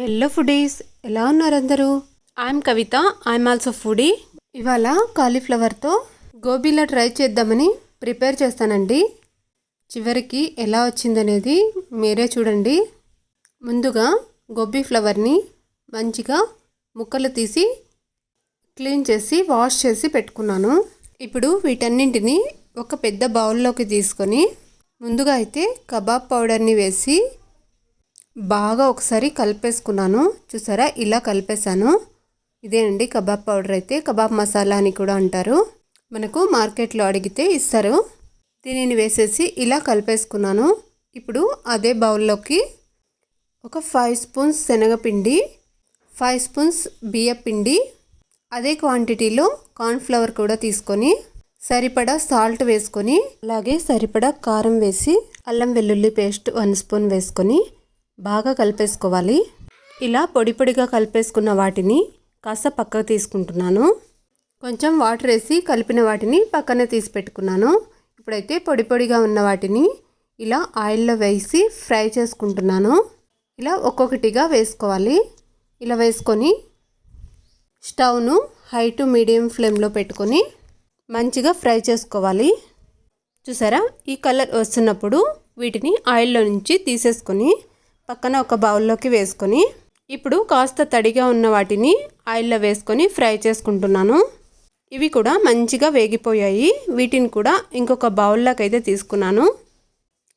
Hello foodies ఎలా ఉన్నారు అందరూ? I'm Kavitha I'm also foodie ఇవాళ కాలీఫ్లవర్తో గోబీలా ట్రై చేద్దామని ప్రిపేర్ చేస్తానండి. చివరికి ఎలా వచ్చిందనేది మీరే చూడండి. ముందుగా గోబీ ఫ్లవర్ని మంచిగా ముక్కలు తీసి క్లీన్ చేసి వాష్ చేసి పెట్టుకున్నాను. ఇప్పుడు వీటన్నింటిని ఒక పెద్ద బౌల్లోకి తీసుకొని ముందుగా అయితే కబాబ్ పౌడర్ని వేసి బాగా ఒకసారి కలిపేసుకున్నాను. చూసారా? ఇలా కలిపేశాను. ఇదేనండి కబాబ్ పౌడర్ అయితే. కబాబ్ మసాలా అని కూడా అంటారు. మనకు మార్కెట్లో అడిగితే ఇస్తారు. దీనిని వేసేసి ఇలా కలిపేసుకున్నాను. ఇప్పుడు అదే బౌల్లోకి ఒక ఫైవ్ స్పూన్స్ శనగపిండి ఫైవ్ స్పూన్స్ బియ్యపిండి అదే క్వాంటిటీలో కార్న్ఫ్లవర్ కూడా తీసుకొని సరిపడా సాల్ట్ వేసుకొని అలాగే సరిపడా కారం వేసి అల్లం వెల్లుల్లి పేస్ట్ వన్ స్పూన్ వేసుకొని బాగా కలిపేసుకోవాలి. ఇలా పొడి పొడిగా కలిపేసుకున్న వాటిని కాస్త పక్కకు తీసుకుంటున్నాను. కొంచెం వాటర్ వేసి కలిపిన వాటిని పక్కనే తీసి పెట్టుకున్నాను. ఇప్పుడైతే పొడి పొడిగా ఉన్న వాటిని ఇలా ఆయిల్లో వేసి ఫ్రై చేసుకుంటున్నాను. ఇలా ఒక్కొక్కటిగా వేసుకోవాలి. ఇలా వేసుకొని స్టవ్ను హై టు మీడియం ఫ్లేమ్లో పెట్టుకొని మంచిగా ఫ్రై చేసుకోవాలి. చూసారా? ఈ కలర్ వస్తున్నప్పుడు వీటిని ఆయిల్లో నుంచి తీసేసుకొని పక్కన ఒక బౌల్లోకి వేసుకొని ఇప్పుడు కాస్త తడిగా ఉన్న వాటిని ఆయిల్లో వేసుకొని ఫ్రై చేసుకుంటున్నాను. ఇవి కూడా మంచిగా వేగిపోయాయి. వీటిని కూడా ఇంకొక బౌల్లోకి అయితే తీసుకున్నాను.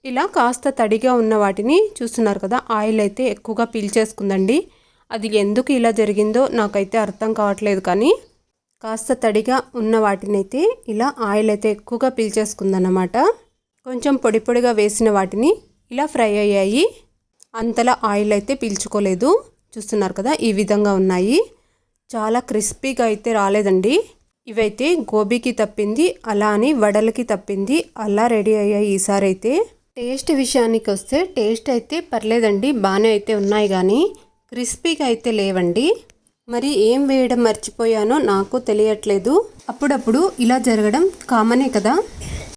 ఇలా కాస్త తడిగా ఉన్న వాటిని చూస్తున్నారు కదా ఆయిల్ అయితే ఎక్కువగా పీల్చేసుకుందండి. అది ఎందుకు ఇలా జరిగిందో నాకైతే అర్థం కావట్లేదు కానీ కాస్త తడిగా ఉన్న వాటిని అయితే ఇలా ఆయిల్ అయితే ఎక్కువగా పీల్చేసుకుందన్నమాట. కొంచెం పొడి పొడిగా వేసిన వాటిని ఇలా ఫ్రై అయ్యాయి. అంతలా ఆయిల్ అయితే పీల్చుకోలేదు. చూస్తున్నారు కదా ఈ విధంగా ఉన్నాయి. చాలా క్రిస్పీగా అయితే రాలేదండి. ఇవైతే గోబీకి తప్పింది అలా అని వడలకి తప్పింది అలా రెడీ అయ్యాయి ఈసారి అయితే టేస్ట్ విషయానికి వస్తే టేస్ట్ అయితే పర్లేదండి బాగానే అయితే ఉన్నాయి కానీ క్రిస్పీగా అయితే లేవండి. మరి ఏం వేయడం మర్చిపోయానో నాకు తెలియట్లేదు. అప్పుడప్పుడు ఇలా జరగడం కామనే కదా.